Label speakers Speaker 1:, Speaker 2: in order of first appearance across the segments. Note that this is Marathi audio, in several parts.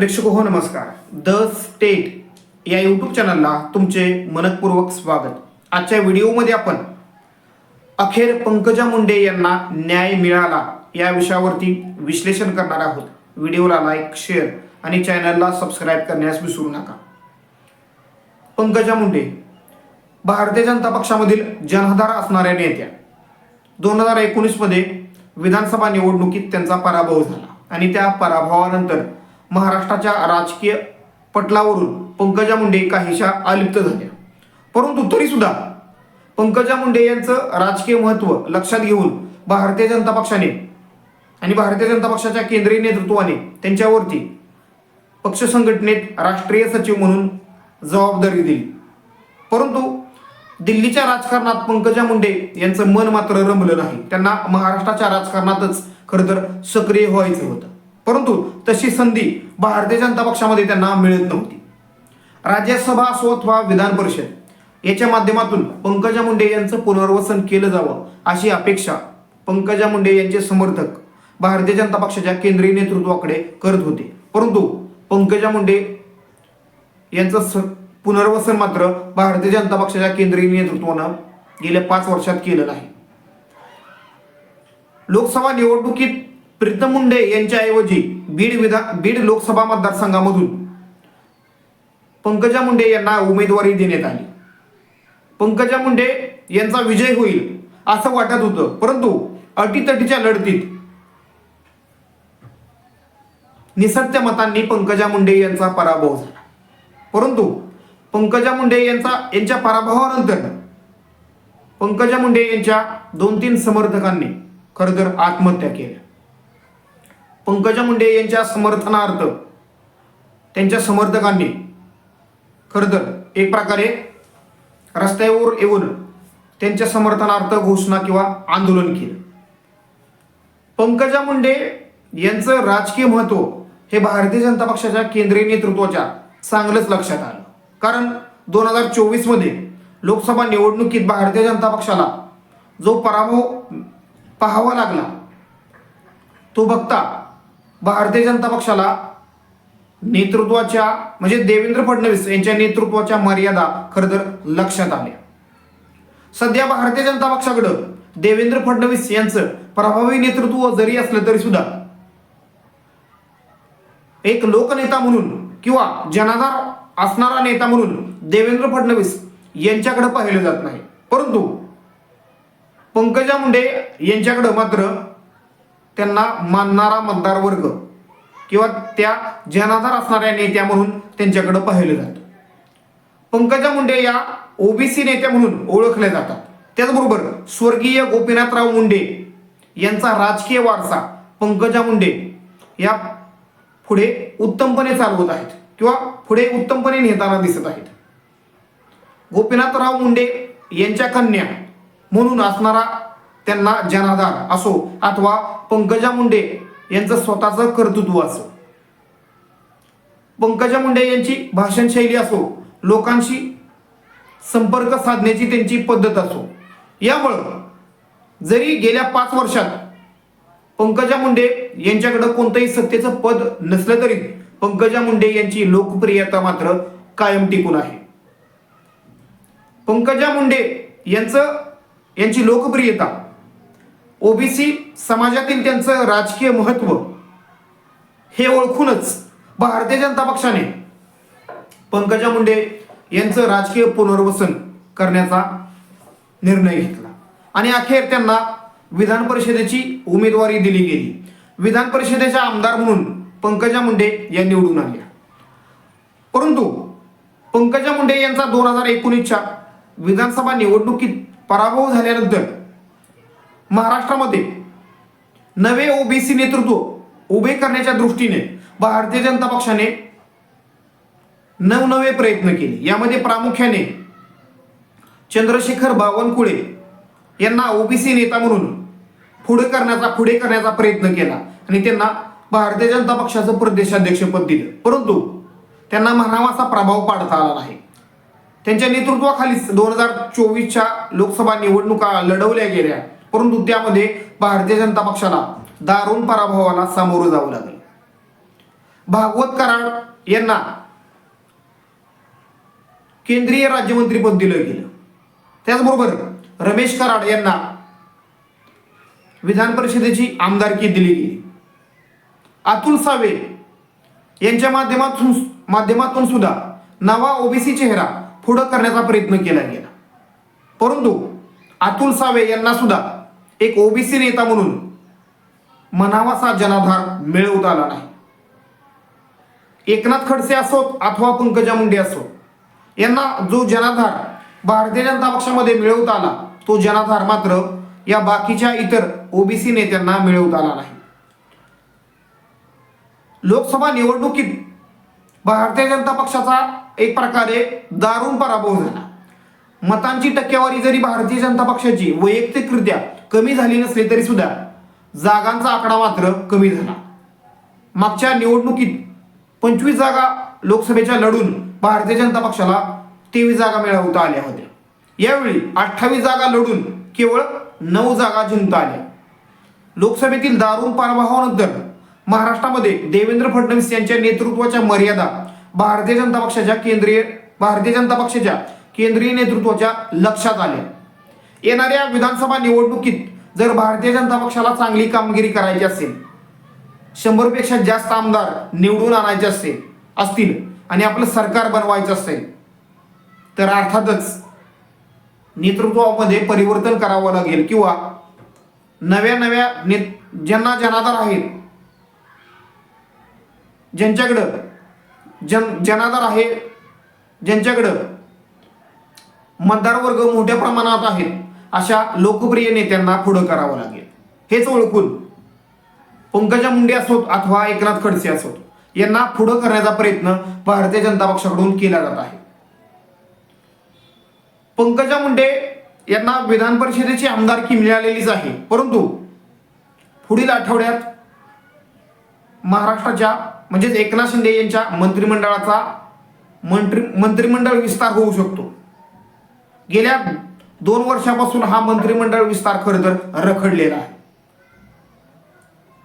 Speaker 1: प्रेक्षक हो नमस्कार. द स्टेट या यूट्यूब चॅनलला तुमचे मनपूर्वक स्वागत. आजच्या व्हिडिओमध्ये आपण अखेर पंकजा मुंडे यांना न्याय मिळाला या विषयावरती विश्लेषण करणार आहोत. व्हिडिओला लाईक शेअर आणि चॅनलला सबस्क्राईब करण्यास विसरू नका. पंकजा मुंडे भारतीय जनता पक्षामधील जनाधार असणाऱ्या नेत्या. दोन हजार एकोणीसमध्ये विधानसभा निवडणुकीत त्यांचा पराभव झाला आणि त्या पराभवानंतर महाराष्ट्राच्या राजकीय पटलावरून पंकजा मुंडे काहीशा अलिप्त झाल्या. परंतु तरी सुद्धा पंकजा मुंडे यांचं राजकीय महत्त्व लक्षात घेऊन भारतीय जनता पक्षाने आणि भारतीय जनता पक्षाच्या केंद्रीय नेतृत्वाने त्यांच्यावरती पक्ष संघटनेत राष्ट्रीय सचिव म्हणून जबाबदारी दिली. परंतु दिल्लीच्या राजकारणात पंकजा मुंडे यांचं मन मात्र रमलं नाही. त्यांना महाराष्ट्राच्या राजकारणातच खरं तर सक्रिय व्हायचं होतं. परंतु तशी संधी भारतीय जनता पक्षामध्ये त्यांना मिळत नव्हती. राज्यसभा असो अथवा विधान परिषद याच्या माध्यमातून पंकजा मुंडे यांचं पुनर्वसन केलं जावं अशी अपेक्षा पंकजा मुंडे यांचे समर्थक भारतीय जनता पक्षाच्या केंद्रीय नेतृत्वाकडे करत होते. परंतु पंकजा मुंडे यांचं स पुनर्वसन मात्र भारतीय जनता पक्षाच्या केंद्रीय नेतृत्वानं गेल्या पाच वर्षात केलं नाही. लोकसभा निवडणुकीत प्रीतम मुंडे यांच्याऐवजी बीड विधा बीड लोकसभा मतदारसंघामधून पंकजा मुंडे यांना उमेदवारी देण्यात आली. पंकजा मुंडे यांचा विजय होईल असं वाटत होतं परंतु अटीतटीच्या लढतीत निसत्य मतांनी पंकजा मुंडे यांचा पराभव झाला. परंतु पंकजा मुंडे यांचा यांच्या पराभवानंतर पंकजा मुंडे यांच्या दोन तीन समर्थकांनी खरं तर आत्महत्या केल्या. पंकजा मुंडे यांच्या समर्थनार्थ त्यांच्या समर्थकांनी खरं तर एक प्रकारे रस्त्यावर येऊन त्यांच्या समर्थनार्थ घोषणा किंवा आंदोलन केलं. पंकजा मुंडे यांचं राजकीय महत्त्व हे भारतीय जनता पक्षाच्या केंद्रीय नेतृत्वाच्या चांगलंच लक्षात आलं. कारण दोन हजार चोवीसमध्ये लोकसभा निवडणुकीत भारतीय जनता पक्षाला जो पराभव पाहावा लागला तो बघता भारतीय जनता पक्षाला नेतृत्वाच्या म्हणजे देवेंद्र फडणवीस यांच्या नेतृत्वाच्या मर्यादा खरं तर लक्षात आल्या. सध्या भारतीय जनता पक्षाकडं देवेंद्र फडणवीस यांचं प्रभावी नेतृत्व जरी असलं तरी सुद्धा एक लोकनेता म्हणून किंवा जनाधार असणारा नेता म्हणून देवेंद्र फडणवीस यांच्याकडे पाहिलं जात नाही. परंतु पंकजा मुंडे यांच्याकडं मात्र त्यांना मानणारा मतदार वर्ग किंवा त्या जनाधार असणाऱ्या नेत्या म्हणून त्यांच्याकडे पाहिलं जातं. पंकजा मुंडे या ओबीसी नेत्या म्हणून ओळखल्या जातात. त्याचबरोबर स्वर्गीय गोपीनाथराव मुंडे यांचा राजकीय वारसा पंकजा मुंडे या पुढे उत्तमपणे चालवत आहेत किंवा पुढे उत्तमपणे नेताना दिसत आहेत. गोपीनाथराव मुंडे यांच्या कन्या म्हणून असणारा त्यांना जनाधार असो अथवा पंकजा मुंडे यांचं स्वतःचं कर्तृत्व असो. पंकजा मुंडे यांची भाषणशैली असो लोकांशी संपर्क साधण्याची त्यांची पद्धत असो. यामुळं जरी गेल्या पाच वर्षात पंकजा मुंडे यांच्याकडे कोणतंही सत्तेचं पद नसलं तरी पंकजा मुंडे यांची लोकप्रियता मात्र कायम टिकून आहे. पंकजा मुंडे यांचं यांची लोकप्रियता ओबीसी समाजातील त्यांचं राजकीय महत्त्व हे ओळखूनच भारतीय जनता पक्षाने पंकजा मुंडे यांचं राजकीय पुनर्वसन करण्याचा निर्णय घेतला. आणि अखेर त्यांना विधान परिषदेची उमेदवारी दिली गेली. विधान परिषदेच्या आमदार म्हणून पंकजा मुंडे या निवडून आल्या. परंतु पंकजा मुंडे यांचा दोन हजार एकोणीसच्या विधानसभा निवडणुकीत पराभव झाल्यानंतर महाराष्ट्रामध्ये नवे ओबीसी नेतृत्व उभे करण्याच्या दृष्टीने भारतीय जनता पक्षाने नवनवे प्रयत्न केले. यामध्ये प्रामुख्याने चंद्रशेखर बावनकुळे यांना ओबीसी नेता म्हणून पुढे करण्याचा पुढे करण्याचा प्रयत्न केला. आणि त्यांना भारतीय जनता पक्षाचं प्रदेशाध्यक्षपद दिलं. परंतु त्यांना म्हणावाचा प्रभाव पाडता आला नाही. त्यांच्या नेतृत्वाखालीच दोन हजार चोवीसच्या लोकसभा निवडणुका लढवल्या गेल्या. परंतु त्यामध्ये भारतीय जनता पक्षाला दारुण पराभवाला सामोरं जावं लागलं. भागवत कराड यांना केंद्रीय राज्यमंत्रीपद दिलं गेलं. त्याचबरोबर रमेश कराड यांना विधान परिषदेची आमदारकी दिली गेली. अतुल सावे यांच्या माध्यमातून माध्यमातून सुद्धा नवा ओबीसी चेहरा पुढं करण्याचा प्रयत्न केला गेला. परंतु अतुल सावे यांना सुद्धा एक ओबीसी नेता म्हणून म्हणावासा जनाधार मिळवता आला नाही. एकनाथ खडसे असोत अथवा पंकजा मुंडे असोत यांना जो जनाधार भारतीय जनता पक्षामध्ये मिळवता आला तो जनाधार मात्र या बाकीच्या इतर ओबीसी नेत्यांना मिळवता आला नाही. लोकसभा निवडणुकीत भारतीय जनता पक्षाचा एक प्रकारे दारुण पराभव झाला. मतांची टक्केवारी जरी भारतीय जनता पक्षाची वैयक्तिकरित्या कमी झाली नसली तरी सुद्धा जागांचा आकडा मात्र कमी झाला. मागच्या निवडणुकीत पंचवीस जागा लोकसभेच्या लढून भारतीय जनता पक्षाला तेवीस जागा मिळवता आल्या होत्या. यावेळी अठ्ठावीस जागा लढून केवळ नऊ जागा जिंकता आल्या. लोकसभेतील दारुण पराभवानंतर महाराष्ट्रामध्ये देवेंद्र फडणवीस यांच्या नेतृत्वाच्या मर्यादा भारतीय जनता पक्षाच्या केंद्रीय भारतीय जनता पक्षाच्या केंद्रीय नेतृत्वाच्या लक्षात आल्या. येणाऱ्या विधानसभा निवडणुकीत जर भारतीय जनता पक्षाला चांगली कामगिरी करायची असेल शंभरपेक्षा जास्त आमदार निवडून आणायचे असेल असतील आणि आपलं सरकार बनवायचं असेल तर अर्थातच नेतृत्वामध्ये परिवर्तन करावं लागेल किंवा नव्या नव्या ने ज्यांना जनाधार आहेत ज्यांच्याकडं जन जनाधार आहे ज्यांच्याकडं मतदार वर्ग मोठ्या प्रमाणात आहेत अशा लोकप्रिय नेत्यांना पुढं करावं लागेल. हेच ओळखून पंकजा मुंडे असोत अथवा एकनाथ खडसे असोत यांना पुढं करण्याचा प्रयत्न भारतीय जनता पक्षाकडून केला जात आहे. पंकजा मुंडे यांना विधान परिषदेची आमदारकी मिळालेलीच आहे. परंतु पुढील आठवड्यात महाराष्ट्राच्या म्हणजेच एकनाथ शिंदे यांच्या मंत्रिमंडळाचा मंत्री मंत्रिमंडळ विस्तार होऊ शकतो. गेल्या दोन वर्षापासून हा मंत्रिमंडळ विस्तार खरं तर रखडलेला आहे.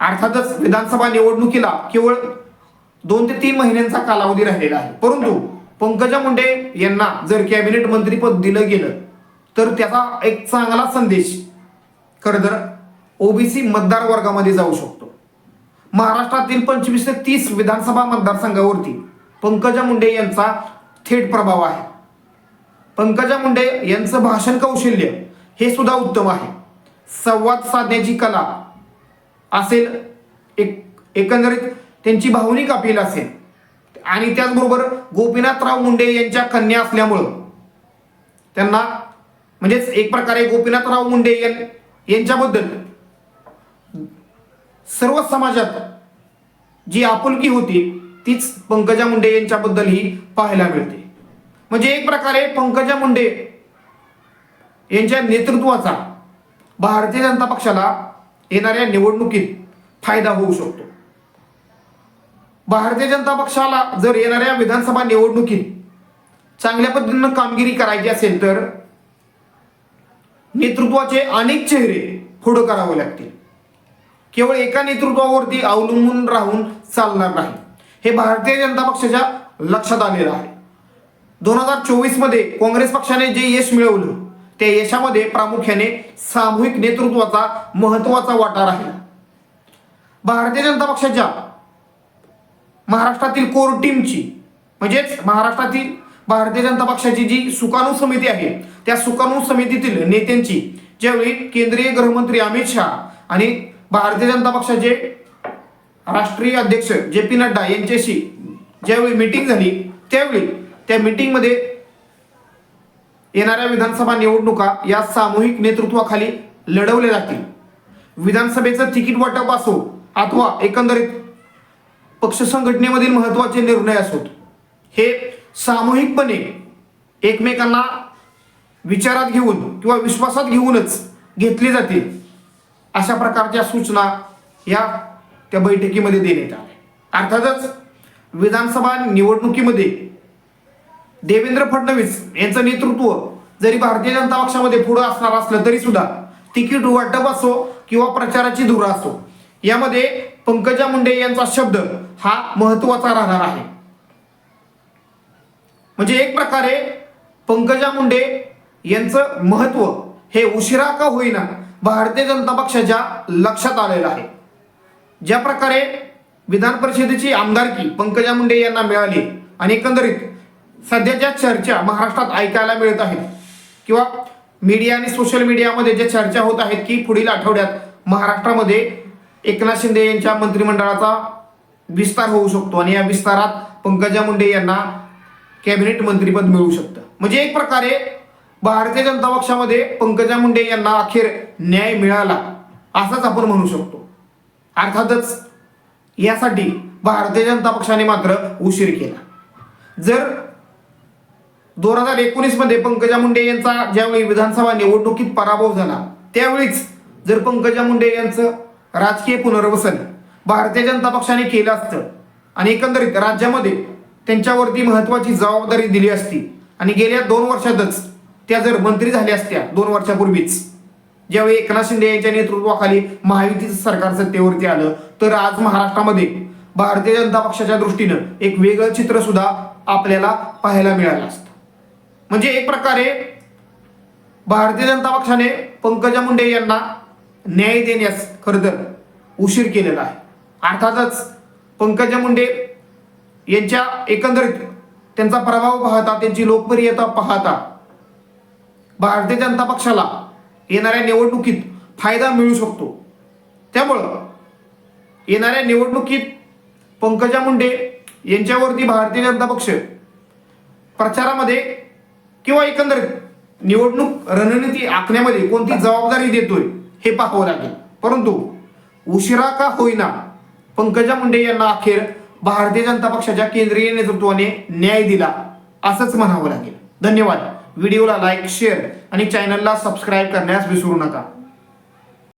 Speaker 1: अर्थातच विधानसभा निवडणुकीला केवळ दोन ते तीन महिन्यांचा कालावधी राहिलेला आहे. परंतु पंकजा मुंडे यांना जर कॅबिनेट मंत्रीपद दिलं गेलं तर त्याचा एक चांगला संदेश खरं तर ओबीसी मतदार वर्गामध्ये जाऊ शकतो. महाराष्ट्रातील पंचवीस ते तीस विधानसभा मतदारसंघावरती पंकजा मुंडे यांचा थेट प्रभाव आहे. पंकजा मुंडे यांचं भाषण कौशल्य हे सुद्धा उत्तम आहे. संवाद साधण्याची कला असेल एक एकंदरीत त्यांची भावनिक अपील असेल. आणि त्याचबरोबर गोपीनाथराव मुंडे यांच्या कन्या असल्यामुळं त्यांना म्हणजेच एक प्रकारे गोपीनाथराव मुंडे यांच्याबद्दल सर्व समाजात जी आपुलकी होती तीच पंकजा मुंडे यांच्याबद्दलही पाहायला मिळते. म्हणजे एक प्रकारे पंकजा मुंडे यांच्या नेतृत्वाचा भारतीय जनता पक्षाला येणाऱ्या निवडणुकीत फायदा होऊ शकतो. भारतीय जनता पक्षाला जर येणाऱ्या विधानसभा निवडणुकीत चांगल्या पद्धतीनं कामगिरी करायची असेल तर नेतृत्वाचे अनेक चेहरे पुढं करावे लागतील. केवळ एका नेतृत्वावरती अवलंबून राहून चालणार नाही. हे भारतीय जनता पक्षाच्या लक्षात आलेलं आहे. दोन हजार चोवीसमध्ये काँग्रेस पक्षाने जे यश मिळवलं त्या यशामध्ये प्रामुख्याने सामूहिक नेतृत्वाचा महत्त्वाचा वाटा राहिला. भारतीय जनता पक्षाच्या महाराष्ट्रातील कोर टीमची म्हणजेच महाराष्ट्रातील भारतीय जनता पक्षाची जी सुकाणू समिती आहे त्या सुकाणू समितीतील नेत्यांची ज्यावेळी केंद्रीय गृहमंत्री अमित शहा आणि भारतीय जनता पक्षाचे राष्ट्रीय अध्यक्ष जे पी नड्डा यांच्याशी ज्यावेळी मीटिंग झाली त्यावेळी त्या मीटिंगमध्ये येणाऱ्या विधानसभा निवडणुका या सामूहिक नेतृत्वाखाली लढवल्या जातील. विधानसभेचं तिकीट वाटप असो अथवा एकंदरीत पक्ष संघटनेमधील महत्त्वाचे निर्णय असोत हे सामूहिकपणे एकमेकांना विचारात घेऊन किंवा विश्वासात घेऊनच घेतले जातील अशा प्रकारच्या सूचना या त्या बैठकीमध्ये देण्यात आल्या. अर्थातच विधानसभा निवडणुकीमध्ये देवेंद्र फडणवीस यांचं नेतृत्व जरी भारतीय जनता पक्षामध्ये पुढं असणार असलं तरी सुद्धा तिकीट वाटप असो किंवा प्रचाराची धुरा असो. यामध्ये पंकजा मुंडे यांचा शब्द हा महत्त्वाचा राहणार आहे. म्हणजे एक प्रकारे पंकजा मुंडे यांचं महत्त्व हे उशिरा का होईना भारतीय जनता पक्षाच्या लक्षात आलेलं आहे. ज्या प्रकारे विधान परिषदेची आमदारकी पंकजा मुंडे यांना मिळाली आणि एकंदरीत सध्याच्या चर्चा महाराष्ट्रात ऐकायला मिळत आहेत. किंवा मीडिया आणि सोशल मीडियामध्ये ज्या चर्चा होत आहेत की पुढील आठवड्यात महाराष्ट्रामध्ये एकनाथ शिंदे यांच्या मंत्रिमंडळाचा विस्तार होऊ शकतो आणि या विस्तारात पंकजा मुंडे यांना कॅबिनेट मंत्रीपद मिळू शकतं. म्हणजे एक प्रकारे भारतीय जनता पक्षामध्ये पंकजा मुंडे यांना अखेर न्याय मिळाला असंच आपण म्हणू शकतो. अर्थातच यासाठी भारतीय जनता पक्षाने मात्र उशीर केला. जर दोन हजार एकोणीसमध्ये पंकजा मुंडे यांचा ज्यावेळी विधानसभा निवडणुकीत पराभव झाला त्यावेळीच जर पंकजा मुंडे यांचं राजकीय पुनर्वसन भारतीय जनता पक्षाने केलं असतं आणि एकंदरीत राज्यामध्ये त्यांच्यावरती महत्वाची जबाबदारी दिली असती आणि गेल्या दोन वर्षातच त्या जर मंत्री झाल्या असत्या दोन वर्षापूर्वीच ज्यावेळी एकनाथ शिंदे यांच्या नेतृत्वाखाली महायुतीचं सरकार सत्तेवरती आलं तर आज महाराष्ट्रामध्ये भारतीय जनता पक्षाच्या दृष्टीनं एक वेगळं चित्र सुद्धा आपल्याला पाहायला मिळालं असतं. म्हणजे एक प्रकारे भारतीय जनता पक्षाने पंकजा मुंडे यांना न्याय देण्यास खरं तर उशीर केलेला आहे. अर्थातच पंकजा मुंडे यांच्या एकंदरीत त्यांचा प्रभाव पाहता त्यांची लोकप्रियता पाहता भारतीय जनता पक्षाला येणाऱ्या निवडणुकीत फायदा मिळू शकतो. त्यामुळं येणाऱ्या निवडणुकीत पंकजा मुंडे यांच्यावरती भारतीय जनता पक्ष प्रचारामध्ये किंवा एकंदरीत निवडणूक रणनीती आखण्यामध्ये कोणती जबाबदारी देतोय हे पाहावं लागेल. परंतु उशिरा का होईना पंकजा मुंडे यांना अखेर भारतीय जनता पक्षाच्या केंद्रीय नेतृत्वाने न्याय दिला असंच म्हणावं लागेल. धन्यवाद. व्हिडिओला लाईक शेअर आणि चॅनलला सबस्क्राईब करण्यास विसरू नका.